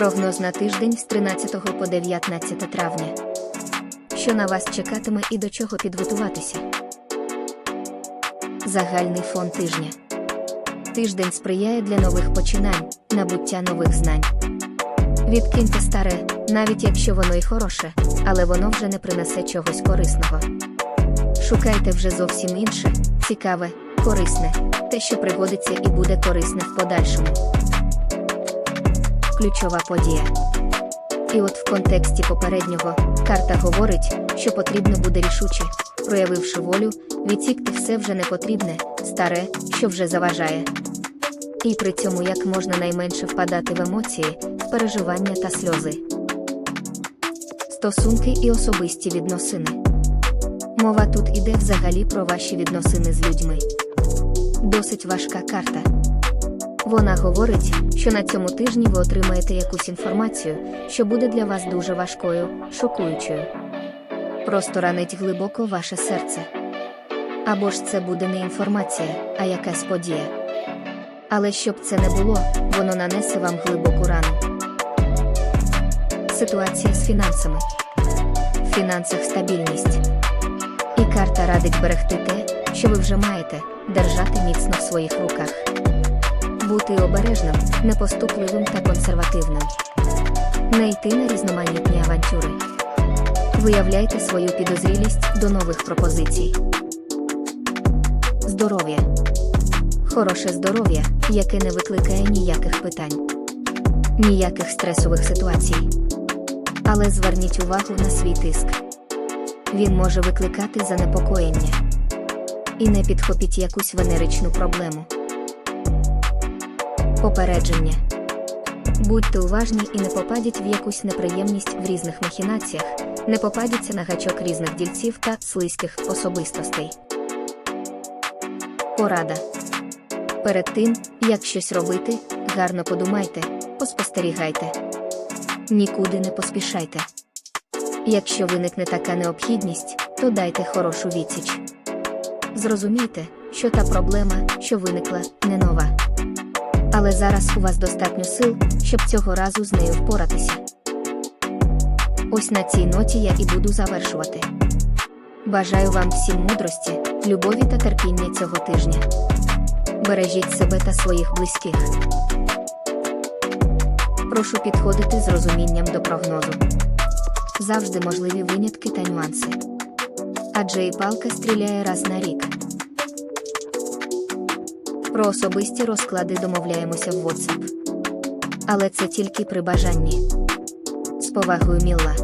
Прогноз на тиждень з 13 по 19 травня. Що на вас чекатиме і до чого підготуватися? Загальний фон тижня. Тиждень сприяє для нових починань, набуття нових знань. Відкиньте старе, навіть якщо воно і хороше, але воно вже не принесе чогось корисного. Шукайте вже зовсім інше, цікаве, корисне, те, що пригодиться і буде корисне в подальшому. Ключова подія. І от в контексті попереднього карта говорить, що потрібно буде рішуче, проявивши волю, відсікти все вже непотрібне, старе, що вже заважає. І при цьому як можна найменше впадати в емоції, переживання та сльози. Стосунки і особисті відносини. Мова тут іде взагалі про ваші відносини з людьми. Досить важка карта. Вона говорить, що на цьому тижні ви отримаєте якусь інформацію, що буде для вас дуже важкою, шокуючою. Просто ранить глибоко ваше серце. Або ж це буде не інформація, а якась подія. Але щоб це не було, воно нанесе вам глибоку рану. Ситуація з фінансами. В фінансах стабільність. І карта радить берегти те, що ви вже маєте, держати міцно в своїх руках. Бути обережним, непоступливим та консервативним. Не йти на різноманітні авантюри. Виявляйте свою підозрілість до нових пропозицій. Здоров'я. Хороше здоров'я, яке не викликає ніяких питань, ніяких стресових ситуацій. Але зверніть увагу на свій тиск. Він може викликати занепокоєння. І не підхопіть якусь венеричну проблему. Попередження. Будьте уважні і не попадіть в якусь неприємність в різних махінаціях, не попадіться на гачок різних дільців та слизьких особистостей. Порада. Перед тим, як щось робити, гарно подумайте, поспостерігайте. Нікуди не поспішайте. Якщо виникне така необхідність, то дайте хорошу відсіч. Зрозумійте, що та проблема, що виникла, не нова. Але зараз у вас достатньо сил, щоб цього разу з нею впоратися. Ось на цій ноті я і буду завершувати. Бажаю вам всім мудрості, любові та терпіння цього тижня. Бережіть себе та своїх близьких. Прошу підходити з розумінням до прогнозу. Завжди можливі винятки та нюанси. Адже і палка стріляє раз на рік. Про особисті розклади домовляємося в WhatsApp. Але це тільки при бажанні. З повагою Мілла.